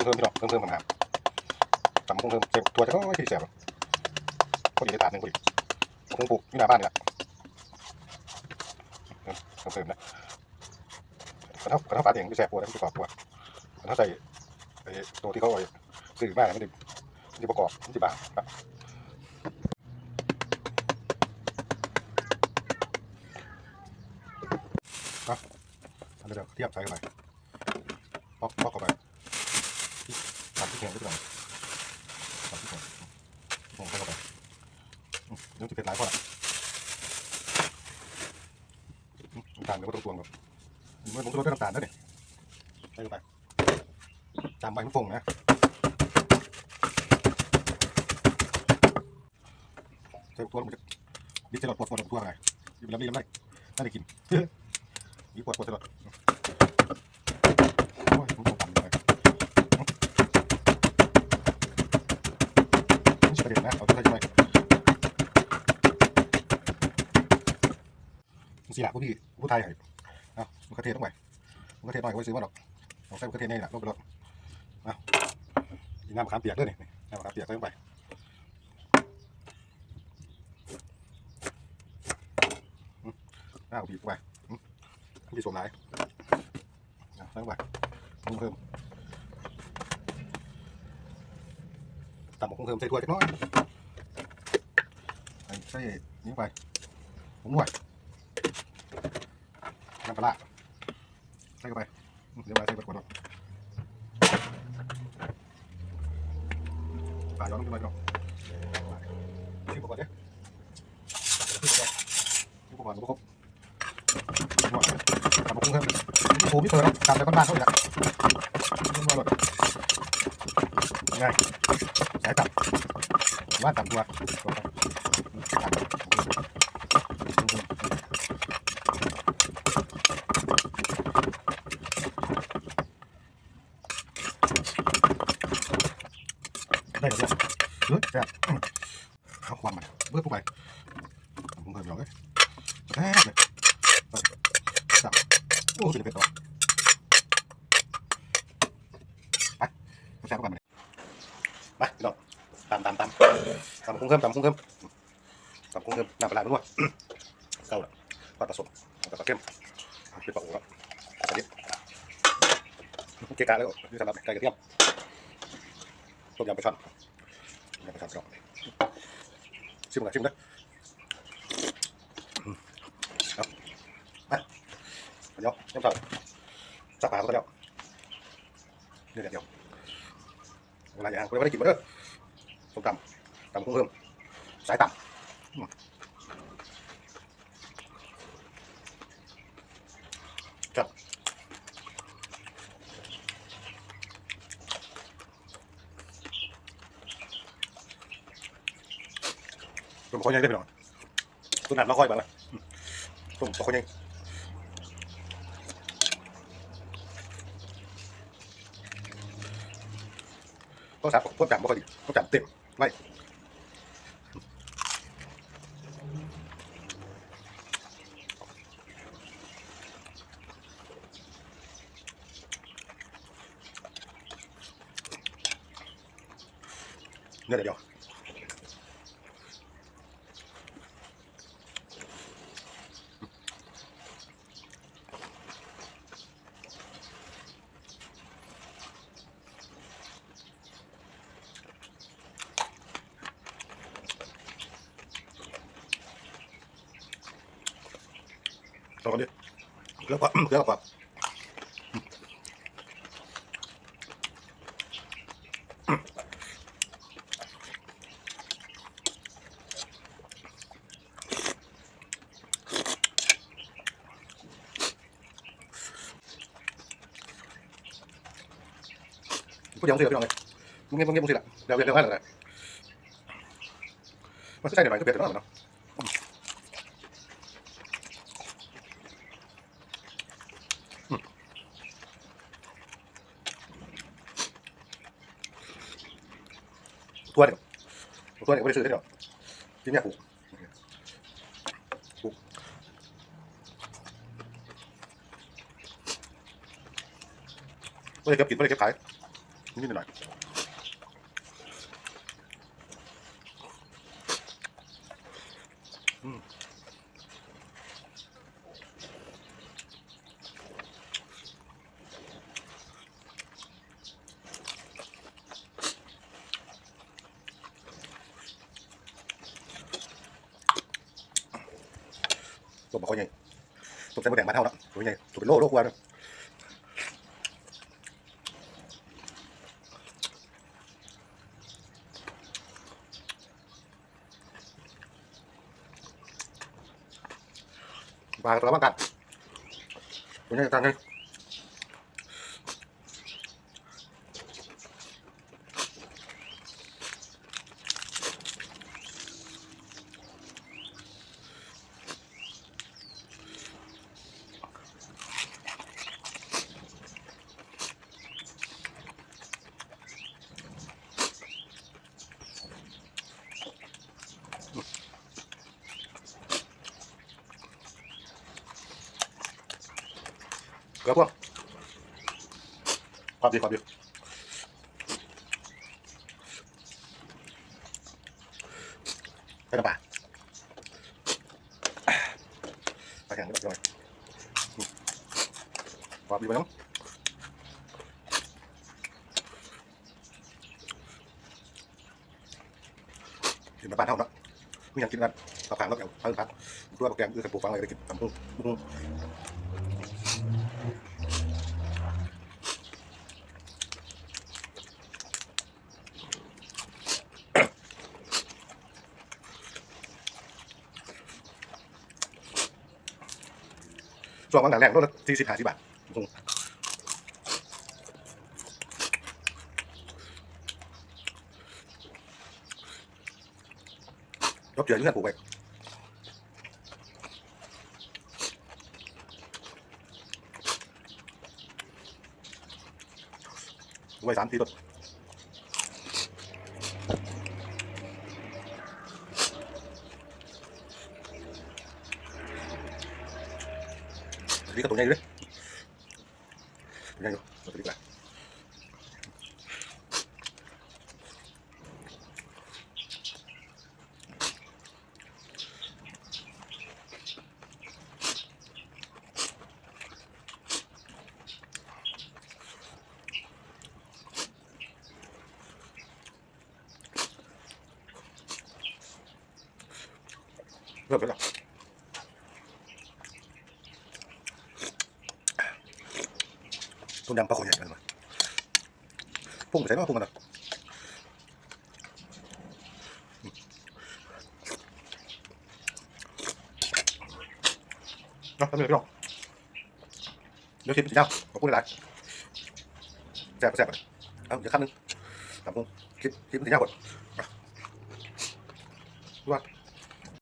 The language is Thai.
งเพิ่มพี่น้องเพิ่มเพิ่มปัญหาตำเพิ่มเพิ่มเจ็บตัวจะก็ที่เสียบก็อยู่ในถาดหนึ่งพอดีเพิ่งปลูกที่หน้าบ้านนี่แหละเพิ่มเพิ่มนะกระเท่ากระเท่าฝาเองไม่แสบปวดนะไม่กรอบปวดกระเท่าใส่ไอ้ตัวที่เขาเอาซื้อมาเนี่ยมันจะมันจะประกอบมันจะบางครับอันเดี๋ยวเทียบใส่เข้าไปป๊อกป๊อกเข้าไป ตัดที่แข็งไปก่อนตัดที่แข็งลงเข้าไปเดี๋ยวจะเป็นหลายข้อละน้ำตาลเดี๋ยวก็ต้องตวงแบบมันผมจะลดด้วยน้ำตาลด้วยนี่ใส่เข้าไปจำใบมันฟงนะใส่ตัวลงไปดิจะหลดปวดปวดตัวไงยิบแล้วนี่แล้วไม่ไม่ได้กินนี่ปวดปวดตลอด สีหลักผู้พี่ผู้ไทยเหรอเอามะเขือเทศต้องไปมะเขือเทศหน่อยก็ไปซื้อมาหรอกเอาใส่มะเขือเทศนี่แหละลงไปรถเอาอีน้ำมะขามเปียกด้วยนี่น้ำมะขามเปียกใส่ลงไปน้ำบีบเข้าไปพี่สวมไหนนะใส่ลงไปปรุงเพิ่มตำบักหุ่งเพิ่มใส่ถ้วยจักน้อยใส่นี้วไปผมนวด น้ำปลาร้าใส่เข้าไปอืมเดี๋ยวไปใส่กดๆปลาย้อนลงไปก่อนชิมก่อนเด้ชิมก่อนชิมก่อนบ่ครบนวดตำบักหุ่งเพิ่มพี่ปูพี่เฟิร์นตำแต่บ้านๆเขาอีกอ่ะนวดเลยง่ายสายตับว่าตับตัวตับ วันมาเบิดเข้าไปผมเพิ่มหน่อยเลยแซ่บเลยตับโอ้สุดเผ็ดต่อไปแซ่บเข้าไปมาไปพี่น้องตามตามตามตามคุ้งเพิ่มตามคุ้งเพิ่มตามคุ้งเพิ่มน้ำปลาร้าด้วยเก้าละปลาผสมกับปลาเข้มเป็นปลาโอ๋ครับปลาดิบเกะกะแล้วนี่สำหรับไก่กระเทียมต้มยำปลาช่อนยำปลาช่อนก่อน ชิมก่อนชิมนะเอาไปเดี๋ยวน้ำปลาสักปลาก็แล้วนี่เดี๋ยวเวลาอย่างคุณไม่ได้กินมาเด้อส้มตำตำกุ้งเพิ่มสายต่ำครับ ผมคนยังได้ไปหน่อยตัวหนักเราค่อยบ้างนะผมคนยังต้องจับพวกจับไม่ค่อยดีต้องจับเต็มไม่เนื้อเดียว เกลือก่อนเกลือก่อนพูดยังเสียพี่น้องเลยมึงเงี้ยมึงเงี้ยมึงสิละเดี๋ยวเดี๋ยวเดี๋ยวให้เลยมันใช่ในไหนก็เปลี่ยนแต่เนาะ ตัวเดียวตัวเดียวไม่ได้ซื้อได้เดียวที่เนี่ยผูกผูกไม่ได้เก็บกินไม่ได้เก็บขายนิดหน่อย ตัวบอกเขาไงตัวใส่หมดแดงมาเท่าแล้วตัวใหญ่ตัวเป็นโลโลกว่าเนอะ và tao bắt cạnh của nhà tăng đi gấp không khoan đi khoan đi cái là bà bà แล้วพวกความดีความดีใส่น้ำปลาแข็งนิดหน่อยความดีไปน้องกินน้ำปลาเท่านั้นไม่อยากกินกันปลาแข็งแล้วแกงปลาแข็งด้วยปลาแข็งด้วยกรปูฟังอะไรกินทำพุ่งพุ่ง เจือยื่นปลูกไปไว้สามทีรถนี่ก็ตัวใหญ่เลยตัวใหญ่อยู่ đi các tổ nhanh đi nhanh rồi tôi đi lại Vâng, vâng, vâng. ต้มยำปลาโขยใหญ่กันมาพุ่งไปใส่มาพุ่งกันนะเนาะทำเลยพี่น้องเดี๋ยวชิมสีเจ้าขอบคุณหลายแซ่บแซ่บเอาเดี๋ยวคำหนึ่งตามพุ่งคิดคิดสีเจ้าก่อนว่า